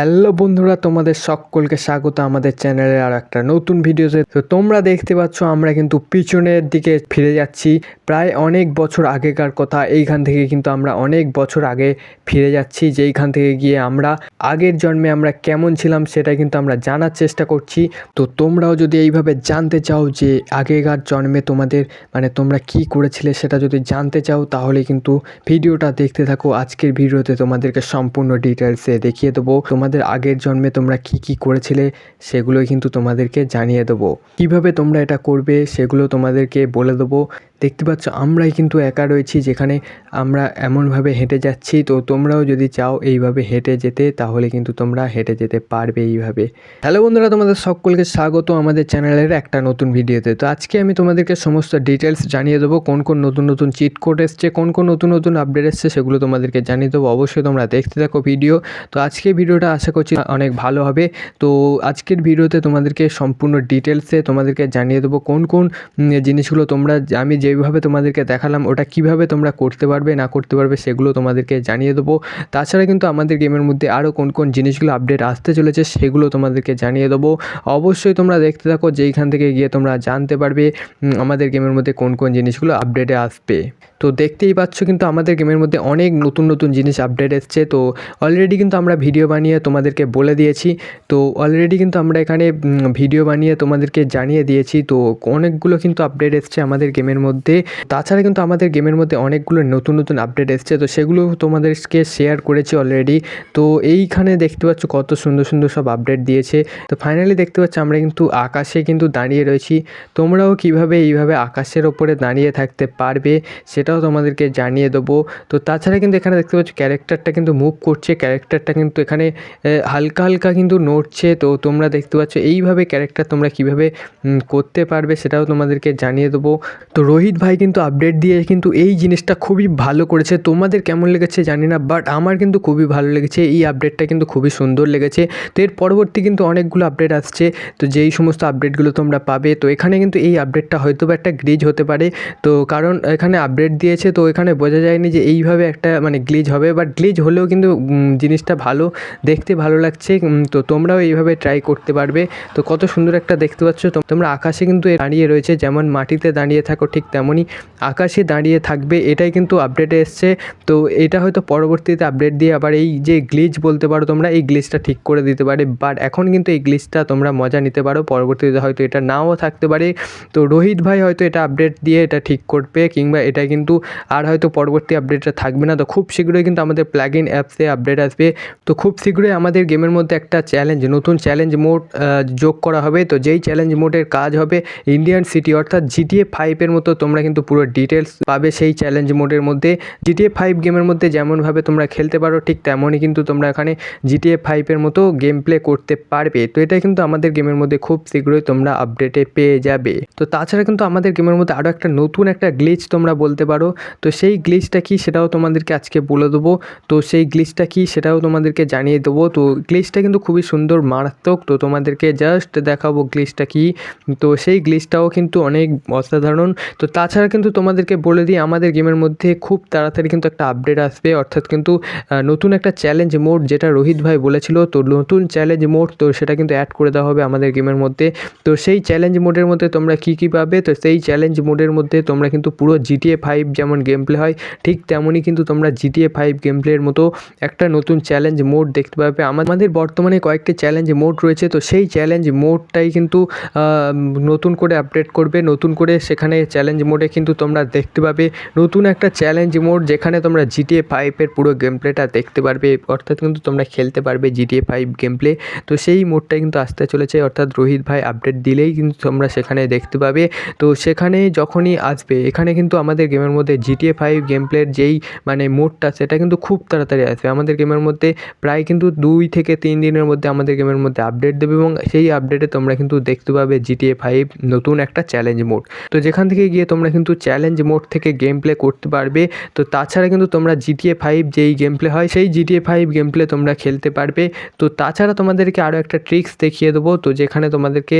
Hello বন্ধুরা, তোমাদের সকলকে স্বাগত আমাদের চ্যানেলে আর একটা নতুন ভিডিওতে। তো তোমরা দেখতে পাচ্ছ, আমরা কিন্তু পিছনের দিকে ফিরে যাচ্ছি। প্রায় অনেক বছর আগেকার কথা, এইখান থেকে কিন্তু আমরা অনেক বছর আগে ফিরে যাচ্ছি, যেইখান থেকে গিয়ে আমরা আগের জন্মে আমরা কেমন ছিলাম সেটা কিন্তু আমরা জানার চেষ্টা করছি। তো তোমরাও যদি এইভাবে জানতে চাও যে আগেকার জন্মে তোমাদের মানে তোমরা কি করেছিলে সেটা যদি জানতে চাও, তাহলে কিন্তু ভিডিওটা দেখতে থাকো। আজকের ভিডিওতে তোমাদেরকে সম্পূর্ণ ডিটেলসে দেখিয়ে দেবো। তোমাদের আগের জন্মে তোমরা কি কি করেছিলে, সেগুলোই কিন্তু তোমাদেরকে জানিয়ে দেবো। কীভাবে তোমরা এটা করবে, সেগুলো তোমাদেরকে বলে দেবো। দেখতে পাচ্ছ, আমরাই কিন্তু একা রয়েছি, যেখানে আমরা এমনভাবে হেঁটে যাচ্ছি। তো তোমরাও যদি চাও এইভাবে হেঁটে যেতে, তাহলে কিন্তু তোমরা হেঁটে যেতে পারবে এইভাবে। হ্যালো বন্ধুরা, তোমাদের সকলকে স্বাগত আমাদের চ্যানেলের একটা নতুন ভিডিওতে। তো আজকে আমি তোমাদেরকে সমস্ত ডিটেলস জানিয়ে দেবো, কোন কোন নতুন নতুন চিট কোড এসছে, কোন কোন নতুন নতুন আপডেট এসছে, সেগুলো তোমাদেরকে জানিয়ে দেবো। অবশ্যই তোমরা দেখতে থাকো ভিডিও তো আজকে ভিডিওটা আশা করছি অনেক ভালো হবে। তো আজকের ভিডিওতে তোমাদেরকে সম্পূর্ণ ডিটেলসে তোমাদেরকে জানিয়ে দেবো, কোন কোন জিনিসগুলো তোমরা, আমি যেভাবে তোমাদেরকে দেখালাম, ওটা কীভাবে তোমরা করতে পারবে, না করতে পারবে, সেগুলো তোমাদেরকে জানিয়ে দেবো। তাছাড়া কিন্তু আমাদের গেমের মধ্যে আরও কোন কোন জিনিসগুলো আপডেট আসতে চলেছে, সেগুলো তোমাদেরকে জানিয়ে দেবো। অবশ্যই তোমরা দেখতে থাকো, যেইখান থেকে গিয়ে তোমরা জানতে পারবে আমাদের গেমের মধ্যে কোন কোন জিনিসগুলো আপডেটে আসবে। তো দেখতেই পাচ্ছ কিন্তু আমাদের গেমের মধ্যে অনেক নতুন নতুন জিনিস আপডেট এসছে। তো অলরেডি কিন্তু আমরা ভিডিও বানিয়ে তোমাদেরকে বলে দিয়েছি। তো অলরেডি কিন্তু আমরা এখানে ভিডিও বানিয়ে তোমাদেরকে জানিয়ে দিয়েছি। তো অনেকগুলো কিন্তু আপডেট এসছে আমাদের গেমের মধ্যে। তাছাড়া কিন্তু আমাদের গেমের মধ্যে অনেকগুলো নতুন নতুন আপডেট এসছে, তো সেগুলো তোমাদেরকে শেয়ার করেছি অলরেডি তো এইখানে দেখতে পাচ্ছ কত সুন্দর সুন্দর সব আপডেট দিয়েছে। তো ফাইনালি দেখতে পাচ্ছ আমরা কিন্তু আকাশে কিন্তু দাঁড়িয়ে রয়েছি। তোমরাও কীভাবে এইভাবে আকাশের ওপরে দাঁড়িয়ে থাকতে পারবে সেটাও তোমাদেরকে জানিয়ে দেবো। তো তাছাড়া কিন্তু এখানে দেখতে পাচ্ছ ক্যারেক্টারটা কিন্তু মুভ করছে ক্যারেক্টারটা কিন্তু এখানে হালকা হালকা কিন্তু নড়ছে। তো তোমরা দেখতে পাচ্ছ এইভাবে ক্যারেক্টার তোমরা কীভাবে করতে পারবে সেটাও তোমাদেরকে জানিয়ে দেবো। তো রোহিত ভাই কিন্তু আপডেট দিয়ে কিন্তু এই জিনিসটা খুবই ভালো করেছে। তোমাদের কেমন লেগেছে জানি না বাট আমার কিন্তু খুবই ভালো লেগেছে। এই আপডেটটা কিন্তু খুবই সুন্দর লেগেছে। তো এর পরবর্তী কিন্তু অনেকগুলো আপডেট আসছে। তো যেই সমস্ত আপডেটগুলো তোমরা পাবে, তো এখানে কিন্তু এই আপডেটটা হয়তো বা একটা গ্লিজ হতে পারে। তো কারণ এখানে আপডেট দিয়েছে, তো এখানে বোঝা যায়নি যে এইভাবে একটা মানে গ্লিজ হবে। বাট গ্লিজ হলেও কিন্তু জিনিসটা ভালো, দেখতে ভালো লাগছে। তো তোমরাও এইভাবে ট্রাই করতে পারবে। তো কত সুন্দর একটা দেখতে পাচ্ছ। তোমরা আকাশে কিন্তু দাঁড়িয়ে রয়েছে, যেমন মাটিতে দাঁড়িয়ে থাকো, ঠিক তেমনই আকাশে দাঁড়িয়ে থাকবে, এটাই কিন্তু আপডেটে এসছে। তো এটা হয়তো পরবর্তীতে আপডেট দিয়ে আবার এই যে গ্লিচ বলতে পারো তোমরা, এই গ্লিচটা ঠিক করে দিতে পারে। বাট এখন কিন্তু এই গ্লিচটা তোমরা মজা নিতে পারো, পরবর্তীতে হয়তো এটা নাও থাকতে পারে। তো রোহিত ভাই হয়তো এটা আপডেট দিয়ে এটা ঠিক করবে, কিংবা এটা কিন্তু আর হয়তো পরবর্তী আপডেটটা থাকবে না। তো খুব শীঘ্রই কিন্তু আমাদের প্লাগ ইন অ্যাপসে আপডেট আসবে। তো খুব শীঘ্রই আমাদের গেমের মধ্যে একটা চ্যালেঞ্জ নতুন চ্যালেঞ্জ মোড যোগ করা হবে। তো যেই চ্যালেঞ্জ মোডের কাজ হবে ইন্ডিয়ান সিটি অর্থাৎ জিটিএ ফাইভের মতো তোমরা কিন্তু পুরো ডিটেলস পাবে সেই চ্যালেঞ্জ মোডের মধ্যে। জিটিএ ফাইভ গেমের মধ্যে যেমনভাবে তোমরা খেলতে পারো, ঠিক তেমনই কিন্তু তোমরা এখানে জিটিএ ফাইভের মতো গেম প্লে করতে পারবে। তো এটা কিন্তু আমাদের গেমের মধ্যে খুব শীঘ্রই তোমরা আপডেটে পেয়ে যাবে। তো তাছাড়া কিন্তু আমাদের গেমের মধ্যে আরও একটা নতুন একটা গ্লিচ তোমরা বলতে পারো। তো সেই গ্লিচটা কি সেটাও তোমাদেরকে আজকে বলে দেবো। তো সেই গ্লিচটা কি সেটাও তোমাদেরকে জানিয়ে দেবো। তো গ্লিচটা কিন্তু খুবই সুন্দর, মারাত্মক। তো তোমাদেরকে জাস্ট দেখাবো গ্লিচটা কি। তো সেই গ্লিচটাও কিন্তু অনেক অসাধারণ। তো তাছাড়া কিন্তু তোমাদেরকে বলে দিই, আমাদের গেমের মধ্যে খুব তাড়াতাড়ি কিন্তু একটা আপডেট আসবে। অর্থাৎ কিন্তু নতুন একটা চ্যালেঞ্জ মোড যেটা রোহিত ভাই বলেছিল, তো নতুন চ্যালেঞ্জ মোড তো সেটা কিন্তু অ্যাড করে দেওয়া হবে আমাদের গেমের মধ্যে। তো সেই চ্যালেঞ্জ মোডের মধ্যে তোমরা কী কী পাবে? তো সেই চ্যালেঞ্জ মোডের মধ্যে তোমরা কিন্তু পুরো জিটিএ ফাইভ যেমন গেম প্লে হয়, ঠিক তেমনই কিন্তু তোমরা জিটিএ ফাইভ গেম প্লের মতো একটা নতুন চ্যালেঞ্জ মোড দেখতে পাবে। আমা- আমাদের বর্তমানে কয়েকটি চ্যালেঞ্জ মোড রয়েছে, তো সেই চ্যালেঞ্জ মোডটাই কিন্তু নতুন করে আপডেট করবে, নতুন করে সেখানে চ্যালেঞ্জ মোডে কিন্তু তোমরা দেখতে পাবে নতুন একটা চ্যালেঞ্জ মোড যেখানে তোমরা জিটিএ ফাইভের পুরো গেম প্লেটা দেখতে পারবে, অর্থাৎ কিন্তু তোমরা খেলতে পারবে জিটিএ ফাইভ গেম প্লে তো সেই মোডটাই কিন্তু আসতে চলেছে, অর্থাৎ রোহিত ভাই আপডেট দিলেই কিন্তু তোমরা সেখানে দেখতে পাবে। তো সেখানে যখনই আসবে, এখানে কিন্তু আমাদের গেমের মধ্যে জিটিএ ফাইভ গেম প্লের যেই মানে মোডটা সেটা কিন্তু খুব তাড়াতাড়ি আসবে। আমাদের গেমের মধ্যে প্রায় কিন্তু দুই থেকে তিন দিনের মধ্যে আমাদের গেমের মধ্যে আপডেট দেবে এবং সেই আপডেটে তোমরা কিন্তু দেখতে পাবে জিটিএ ফাইভ নতুন একটা চ্যালেঞ্জ মোড তো যেখান থেকে গিয়ে তোমরা কিন্তু চ্যালেঞ্জ মোড থেকে গেম প্লে করতে পারবে। তো তাছাড়া কিন্তু তোমরা জিটিএ ফাইভ যেই গেম প্লে হয়, সেই জিটিএ ফাইভ গেম প্লে তোমরা খেলতে পারবে। তো তাছাড়া তোমাদেরকে আরও একটা ট্রিক্স দেখিয়ে দেবো। তো যেখানে তোমাদেরকে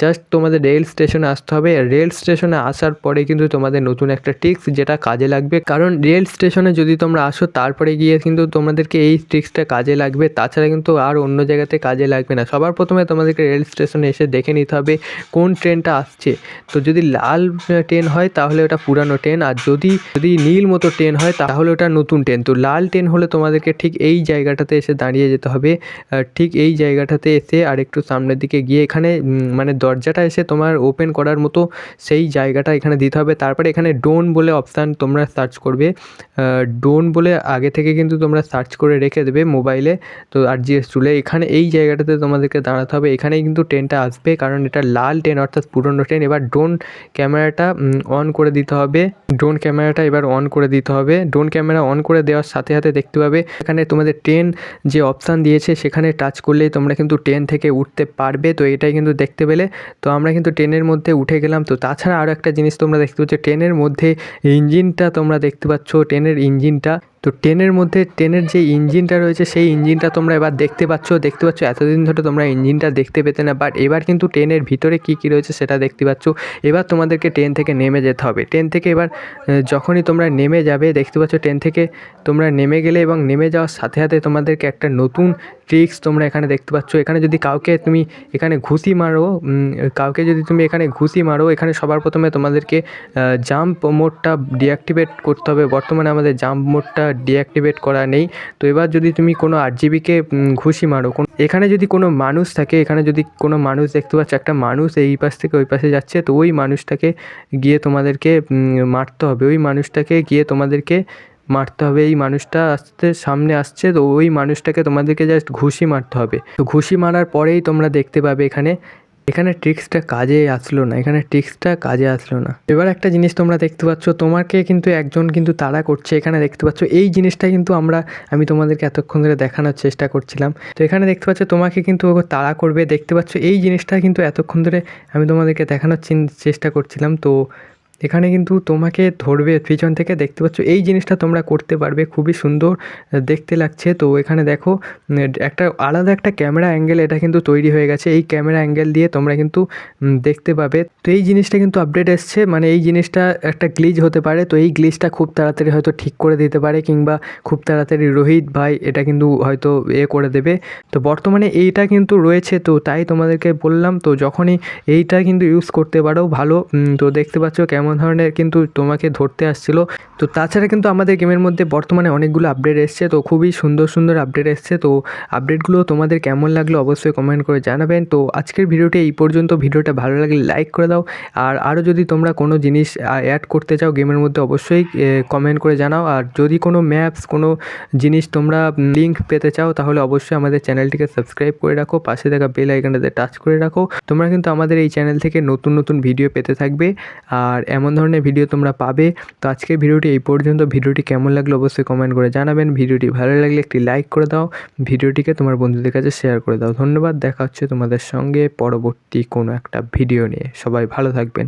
জাস্ট তোমাদের রেল স্টেশনে আসতে হবে। রেল স্টেশনে আসার পরে কিন্তু তোমাদের নতুন একটা ট্রিক্স যেটা কাজে লাগবে। কারণ রেল স্টেশনে যদি তোমরা আসো, তারপরে গিয়ে কিন্তু তোমাদেরকে এই ট্রিক্সটা কাজে লাগবে। তাছাড়া কিন্তু আর অন্য জায়গাতে কাজে লাগবে না। সবার প্রথমে তোমাদেরকে রেল স্টেশনে এসে দেখে নিতে হবে কোন ট্রেনটা আসছে। তো যদি লাল ট্রেন হয়, তাহলে ওটা পুরানো ট্রেন আর যদি যদি নীল মতো ট্রেন হয়, তাহলে ওটা নতুন ট্রেন তো লাল ট্রেন হলে তোমাদেরকে ঠিক এই জায়গাটাতে এসে দাঁড়িয়ে যেতে হবে। ঠিক এই জায়গাটাতে এসে আর একটু সামনের দিকে গিয়ে এখানে মানে দরজাটা এসে তোমার ওপেন করার মতো সেই জায়গাটা এখানে দিতে হবে। তারপরে এখানে ডোন বলে অপশান তোমরা সার্চ করবে। ডোন বলে আগে থেকে কিন্তু তোমরা সার্চ করে রেখে দেবে মোবাইলে তো আর জিএস টুলে এখানে এই জায়গাটাতে তোমাদেরকে দাঁড়াতে হবে। এখানেই কিন্তু ট্রেনটা আসবে, কারণ এটা লাল ট্রেন অর্থাৎ পুরনো ট্রেন এবার ড্রোন ক্যামেরাটা অন করে দিতে হবে। ড্রোন ক্যামেরাটা এবার অন করে দিতে হবে। ড্রোন ক্যামেরা অন করে দেওয়ার সাথে সাথে দেখতে পাবে, এখানে তোমাদের ট্রেন যে অপশান দিয়েছে, সেখানে টাচ করলেই তোমরা কিন্তু ট্রেন থেকে উঠতে পারবে। তো এটাই কিন্তু দেখতে পেলে। তো আমরা কিন্তু ট্রেনের মধ্যে উঠে গেলাম। তো তাছাড়া আরও একটা জিনিস তোমরা দেখতে পাচ্ছ ট্রেনের মধ্যে ইঞ্জিনটা তোমরা দেখতে পাচ্ছ ট্রেনের ইঞ্জিনটা তো ট্রেনের মধ্যে, ট্রেনের যে ইঞ্জিনটা রয়েছে, সেই ইঞ্জিনটা তোমরা এবার দেখতে পাচ্ছ দেখতে পাচ্ছ, এতদিন ধরে তোমরা ইঞ্জিনটা দেখতে পেতে না বাট এবার কিন্তু ট্রেনের ভিতরে কী কী রয়েছে সেটা দেখতে পাচ্ছ। এবার তোমাদেরকে ট্রেন থেকে নেমে যেতে হবে। ট্রেন থেকে এবার যখনই তোমরা নেমে যাবে, দেখতে পাচ্ছ ট্রেন থেকে তোমরা নেমে গেলে এবং নেমে যাওয়ার সাথে সাথে তোমাদেরকে একটা নতুন ট্রিক্স তোমরা এখানে দেখতে পাচ্ছ। এখানে যদি কাউকে তুমি এখানে ঘুষি মারো কাউকে যদি তুমি এখানে ঘুষি মারো, এখানে সবার প্রথমে তোমাদেরকে জাম্প মোডটা ডিঅ্যাক্টিভেট করতে হবে। বর্তমানে আমাদের জাম্প মোডটা ডিঅ্যাক্টিভেট করা নেই। তো এবার যদি তুমি কোনো আট জিবিকে ঘুষি মারো, কোন এখানে যদি কোনো মানুষ থাকে, এখানে যদি কোনো মানুষ দেখতে পাচ্ছ, একটা মানুষ এই পাশ থেকে ওই পাশে যাচ্ছে, তো ওই মানুষটাকে গিয়ে তোমাদেরকে মারতে হবে। ওই মানুষটাকে গিয়ে তোমাদেরকে মারতে হবে। এই মানুষটা আসতে সামনে আসছে, তো ওই মানুষটাকে তোমাদেরকে জাস্ট ঘুষি মারতে হবে। তো ঘুষি মারার পরেই তোমরা দেখতে পাবে এখানে এখানে ট্রিক্সটা কাজে আসলো না, এখানে ট্রিক্সটা কাজে আসলো না। এবার একটা জিনিস তোমরা দেখতে পাচ্ছ, তোমাকে কিন্তু একজন কিন্তু তারা করছে, এখানে দেখতে পাচ্ছ, এই জিনিসটা কিন্তু আমরা, আমি তোমাদেরকে এতক্ষণ ধরে দেখানোর চেষ্টা করছিলাম। তো এখানে দেখতে পাচ্ছ, তোমাকে কিন্তু তাড়া করবে, দেখতে পাচ্ছ, এই জিনিসটা কিন্তু এতক্ষণ ধরে আমি তোমাদেরকে দেখানোর চেষ্টা করছিলাম। তো এখানে কিন্তু তোমাকে ধরবে, পিছন থেকে দেখতে পাচ্ছ, এই জিনিসটা তোমরা করতে পারবে, খুবই সুন্দর দেখতে লাগছে। তো এখানে দেখো একটা আলাদা একটা ক্যামেরা অ্যাঙ্গেল এটা কিন্তু তৈরি হয়ে গেছে। এই ক্যামেরা অ্যাঙ্গেল দিয়ে তোমরা কিন্তু দেখতে পাবে। তো এই জিনিসটা কিন্তু আপডেট এসছে মানে এই জিনিসটা একটা গ্লিচ হতে পারে। তো এই গ্লিচটা খুব তাড়াতাড়ি হয়তো ঠিক করে দিতে পারে, কিংবা খুব তাড়াতাড়ি রোহিত ভাই এটা কিন্তু হয়তো এ করে দেবে। তো বর্তমানে এইটা কিন্তু রয়েছে, তো তাই তোমাদেরকে বললাম, তো যখনই এইটা কিন্তু ইউজ করতে পারো ভালো তো দেখতে পাচ্ছ কেমন ধরনের কিন্তু তোমাকে ধরতে আসছিল। তো তাছাড়া কিন্তু আমাদের গেমের মধ্যে বর্তমানে অনেকগুলো আপডেট এসছে, তো খুবই সুন্দর সুন্দর আপডেট এসছে। তো আপডেটগুলো তোমাদের কেমন লাগল অবশ্যই কমেন্ট করে জানাবেন। তো আজকের ভিডিওটি এই পর্যন্ত। ভিডিওটা ভালো লাগলে লাইক করে দাও। আর আরও যদি তোমরা কোনো জিনিস অ্যাড করতে চাও গেমের মধ্যে অবশ্যই কমেন্ট করে জানাও। আর যদি কোনো ম্যাপস কোনো জিনিস তোমরা লিঙ্ক পেতে চাও, তাহলে অবশ্যই আমাদের চ্যানেলটিকে সাবস্ক্রাইব করে রাখো। পাশে থাকা বেল আইকনটাতে টাচ করে রাখো। তোমরা কিন্তু আমাদের এই চ্যানেল থেকে নতুন নতুন ভিডিও পেতে থাকবে। আর এমন ধরনের ভিডিও তোমরা পাবে। তো আজকে ভিডিওটি এই পর্যন্ত। ভিডিওটি কেমন লাগল অবশ্যই কমেন্ট করে জানাবেন। ভিডিওটি ভালো লাগলে একটি লাইক করে দাও। ভিডিওটিকে তোমার বন্ধুদের কাছে শেয়ার করে দাও। ধন্যবাদ। দেখা হচ্ছে তোমাদের সঙ্গে পরবর্তী কোনো একটা ভিডিও নিয়ে। সবাই ভালো থাকবেন।